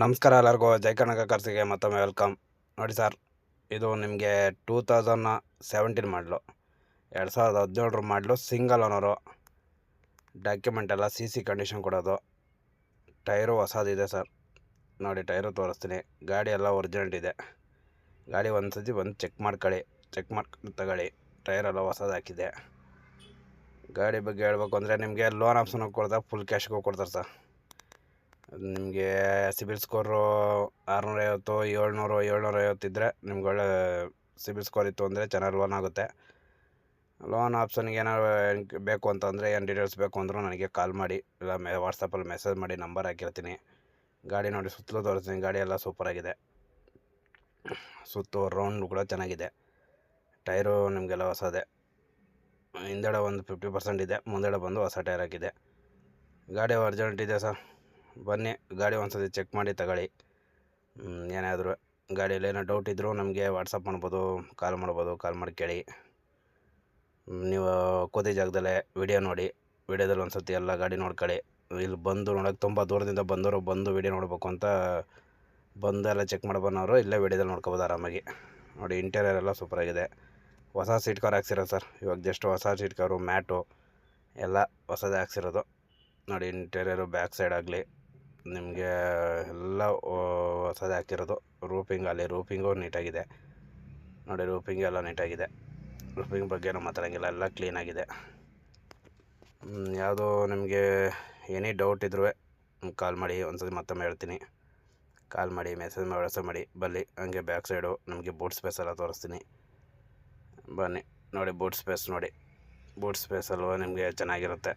ನಮಸ್ಕಾರ ಎಲ್ಲರಿಗೂ. ಜೈ ಕರ್ನಾಟಕ ಕರ್ಸಿಗೆ ಮತ್ತೊಮ್ಮೆ ವೆಲ್ಕಮ್ ನೋಡಿ ಸರ್ ಇದು ನಿಮಗೆ ಟೂ ತೌಸಂಡ್ ಸೆವೆಂಟೀನ್ ಮಾಡಲು ಎರಡು ಸಾವಿರದ ಹದಿನೇಳರ ಮಾಡಲು ಸಿಂಗಲ್ ಓನರು ಡಾಕ್ಯುಮೆಂಟ್ ಎಲ್ಲ ಸಿ ಸಿ ಕಂಡೀಷನ್ ಕೊಡೋದು. ಟೈರು ಹೊಸದಿದೆ ಸರ್ ನೋಡಿ ಟೈರು ತೋರಿಸ್ತೀನಿ. ಗಾಡಿ ಎಲ್ಲ ಒರಿಜಿನಲ್ ಇದೆ. ಗಾಡಿ ಒಂದು ಸತಿ ಬಂದು ಚೆಕ್ ಮಾಡ್ಕೊಳ್ಳಿ. ಚೆಕ್ ಮಾಡ್ಕೊಂಡು ತಗೊಳ್ಳಿ. ಟೈರೆಲ್ಲ ಹೊಸದು ಹಾಕಿದೆ. ಗಾಡಿ ಬಗ್ಗೆ ಹೇಳ್ಬೇಕು ಅಂದರೆ ನಿಮಗೆ ಲೋನ್ ಆಪ್ಷನ್ ಕೊಡ್ತಾರೆ ಫುಲ್ ಕ್ಯಾಶ್ಗೂ ಕೊಡ್ತಾರೆ ಸರ್ ನಿಮಗೆ ಸಿಬಿಲ್ ಸ್ಕೋರು ಆರುನೂರೈವತ್ತು, ಏಳ್ನೂರು ಏಳ್ನೂರೈವತ್ತು ಇದ್ದರೆ ನಿಮ್ಗೆ ಒಳ್ಳೆ ಸಿಬಿಲ್ ಸ್ಕೋರ್ ಇತ್ತು ಅಂದರೆ ಚೆನ್ನಾಗಿ ಲೋನ್ ಆಗುತ್ತೆ. ಲೋನ್ ಆಪ್ಷನ್ಗೆ ಏನಾದ್ರು ಬೇಕು ಅಂತಂದರೆ ಏನು ಡೀಟೇಲ್ಸ್ ಬೇಕು ಅಂದರೂ ನನಗೆ ಕಾಲ್ ಮಾಡಿ, ಇಲ್ಲ ಮೆ ವಾಟ್ಸಪ್ಪಲ್ಲಿ ಮೆಸೇಜ್ ಮಾಡಿ ನಂಬರ್ ಹಾಕಿರ್ತೀನಿ. ಗಾಡಿ ನೋಡಿ ಸುತ್ತಲೂ ತೋರಿಸ್ತೀನಿ, ಗಾಡಿ ಎಲ್ಲ ಸೂಪರಾಗಿದೆ ಸುತ್ತು ರೌಂಡ್ ಕೂಡ ಚೆನ್ನಾಗಿದೆ. ಟೈರು ನಿಮಗೆಲ್ಲ ಹೊಸದೇ. ಹಿಂದೆಡೆ ಒಂದು ಫಿಫ್ಟಿ ಪರ್ಸೆಂಟ್ ಇದೆ, ಮುಂದೆಡೆ ಬಂದು ಹೊಸ ಟೈರ್ ಹಾಕಿದೆ. ಗಾಡಿ ಅರ್ಜೆಂಟ್ ಇದೆ ಸರ್? ಬನ್ನಿ, ಗಾಡಿ ಒಂದ್ಸತಿ ಚೆಕ್ ಮಾಡಿ ತಗೊಳ್ಳಿ. ಏನಾದರೂ ಗಾಡಿಯಲ್ಲಿ ಏನೋ ಡೌಟ್ ಇದ್ದರೂ ನಮಗೆ ವಾಟ್ಸಪ್ ಮಾಡ್ಬೋದು ಕಾಲ್ ಮಾಡ್ಬೋದು ಕಾಲ್ ಮಾಡಿ ಕೇಳಿ. ನೀವು ಕೂತಿ ಜಾಗದಲ್ಲೇ ವಿಡಿಯೋ ನೋಡಿ ವಿಡಿಯೋದಲ್ಲಿ ಒಂದು ಸತಿ ಎಲ್ಲ ಗಾಡಿ ನೋಡ್ಕೊಳ್ಳಿ. ಇಲ್ಲಿ ಬಂದು ನೋಡೋಕೆ ತುಂಬ ದೂರದಿಂದ ಬಂದವರು ಬಂದು ವಿಡಿಯೋ ನೋಡಬೇಕು ಅಂತ ಬಂದು ಎಲ್ಲ ಚೆಕ್ ಮಾಡಿ ಬನ್ನೋರು ಇಲ್ಲೇ ವಿಡಿಯೋದಲ್ಲಿ ನೋಡ್ಕೋಬೋದು ಆರಾಮಾಗಿ. ನೋಡಿ ಇಂಟೀರಿಯರ್ ಎಲ್ಲ ಸೂಪರಾಗಿದೆ ಹೊಸ ಸೀಟ್ ಕವರ್ ಹಾಕ್ಸಿರೋ ಸರ್ ಇವಾಗ ಜಸ್ಟ್ ಹೊಸ ಸೀಟ್ ಕವರು ಮ್ಯಾಟು, ಎಲ್ಲ ಹೊಸದೇ ಹಾಕ್ಸಿರೋದು. ನೋಡಿ ಇಂಟೀರಿಯರು ಬ್ಯಾಕ್ ಸೈಡ್ ಆಗಲಿ ನಿಮಗೆ ಎಲ್ಲ ಹೊಸದೇ ಹಾಕಿರೋದು ರೂಪಿಂಗ್ ಅಲ್ಲಿ. ರೂಪಿಂಗು ನೀಟಾಗಿದೆ. ನೋಡಿ ರೂಪಿಂಗ್ ಎಲ್ಲ ನೀಟಾಗಿದೆ. ರೂಪಿಂಗ್ ಬಗ್ಗೆ ನಾವು ಮಾತಾಡೋಂಗಿಲ್ಲ ಎಲ್ಲ ಕ್ಲೀನಾಗಿದೆ ಯಾವುದೋ ನಿಮಗೆ ಏನೇ ಡೌಟ್ ಇದ್ರೂ ಕಾಲ್ ಮಾಡಿ. ಒಂದ್ಸತಿ ಮತ್ತೊಮ್ಮೆ ಹೇಳ್ತೀನಿ. ಕಾಲ್ ಮಾಡಿ ಮೆಸೇಜ್ ಮಾಡಿ ವಾಟ್ಸಪ್ ಮಾಡಿ. ಬನ್ನಿ, ಹಂಗೆ ಬ್ಯಾಕ್ ಸೈಡು ನಮಗೆ ಬೂಟ್ ಸ್ಪೇಸ್ ಎಲ್ಲ ತೋರಿಸ್ತೀನಿ. ಬನ್ನಿ, ನೋಡಿ ಬೂಟ್ ಸ್ಪೇಸ್ ನೋಡಿ. ಬೂಟ್ ಸ್ಪೇಸಲ್ಲೂ ನಿಮಗೆ ಚೆನ್ನಾಗಿರುತ್ತೆ.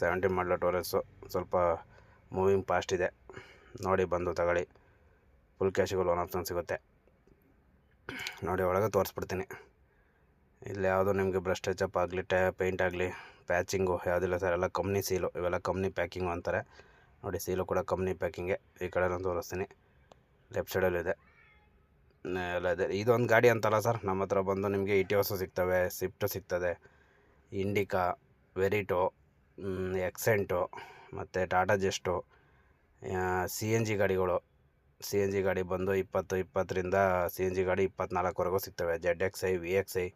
ಸೆವೆಂಟಿ ಮಾಡಲು ಟೋರೆಸ್ಸು ಸ್ವಲ್ಪ ಮೂವಿಂಗ್ ಫಾಸ್ಟ್ ಇದೆ. ನೋಡಿ, ಬಂದು ತಗೊಳ್ಳಿ. ಫುಲ್ ಕ್ಯಾಶಿಗೂ ಲೋನ್ ಆಪ್ಷನ್ ಸಿಗುತ್ತೆ. ನೋಡಿ, ಒಳಗೆ ತೋರಿಸ್ಬಿಡ್ತೀನಿ. ಇಲ್ಲಿ ಯಾವುದೋ ನಿಮಗೆ ಬ್ರಷ್ ಟಚಪ್ ಆಗಲಿ ಟ್ಯಾ ಪೇಂಟ್ ಆಗಲಿ ಪ್ಯಾಚಿಂಗು ಯಾವುದಿಲ್ಲ ಸರ್ ಎಲ್ಲ ಕಂಪ್ನಿ ಸೀಲು ಇವೆಲ್ಲ ಕಂಪ್ನಿ ಪ್ಯಾಕಿಂಗು ಅಂತಾರೆ. ನೋಡಿ ಸೀಲು ಕೂಡ ಕಂಪ್ನಿ ಪ್ಯಾಕಿಂಗೆ ಈ ಕಡೆ ತೋರಿಸ್ತೀನಿ. ಲೆಫ್ಟ್ ಸೈಡಲ್ಲಿದೆ ಎಲ್ಲ ಇದೆ. ಇದೊಂದು ಗಾಡಿ ಅಂತಲ್ಲ ಸರ್ ನಮ್ಮ ಹತ್ರ ಬಂದು ನಿಮಗೆ ಇಟಿಯೋಸು ಸಿಗ್ತವೆ ಸ್ವಿಫ್ಟು ಸಿಗ್ತದೆ ಇಂಡಿಕಾ ವೆರಿಟೋ ಎಕ್ಸೆಂಟು ಮತ್ತು Tata Zest C N G ಗಾಡಿಗಳು. ಸಿ ಎನ್ ಜಿ ಗಾಡಿ ಬಂದು ಇಪ್ಪತ್ತು, ಇಪ್ಪತ್ತರಿಂದ ಸಿ ಎನ್ ಜಿ ಗಾಡಿ ಇಪ್ಪತ್ತ್ನಾಲ್ಕುವರೆಗೂ ಸಿಗ್ತವೆ. Z X I, V X I,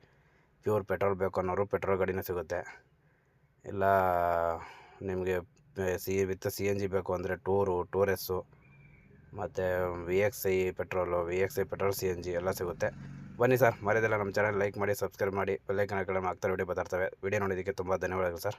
pure petrol ಬೇಕು ಅನ್ನೋರು ಪೆಟ್ರೋಲ್ ಗಾಡಿನೇ ಸಿಗುತ್ತೆ. ಇಲ್ಲ, ನಿಮಗೆ C, with C N G ಬೇಕು ಅಂದರೆ ಟೂರು ಟೂರೆಸ್ಸು ಮತ್ತು V X I petrol, V X I petrol, C N G ಎಲ್ಲ ಸಿಗುತ್ತೆ. ಬನ್ನಿ ಸರ್, ಮರ್ಯಾದೆಲ್ಲ ನಮ್ಮ ಚಾನಲ್ ಲೈಕ್ ಮಾಡಿ, ಸಬ್ಸ್ಕ್ರೈಬ್ ಮಾಡಿ ಬೆಲ್ಲೈಕನ್ ಹಾಕಿ ಆಗ್ತಾರೆ ವಿಡಿಯೋ ಬರ್ತಾವೆ ವಿಡಿಯೋ ನೋಡಿದ್ದಕ್ಕೆ ತುಂಬ ಧನ್ಯವಾದಗಳು ಸರ್.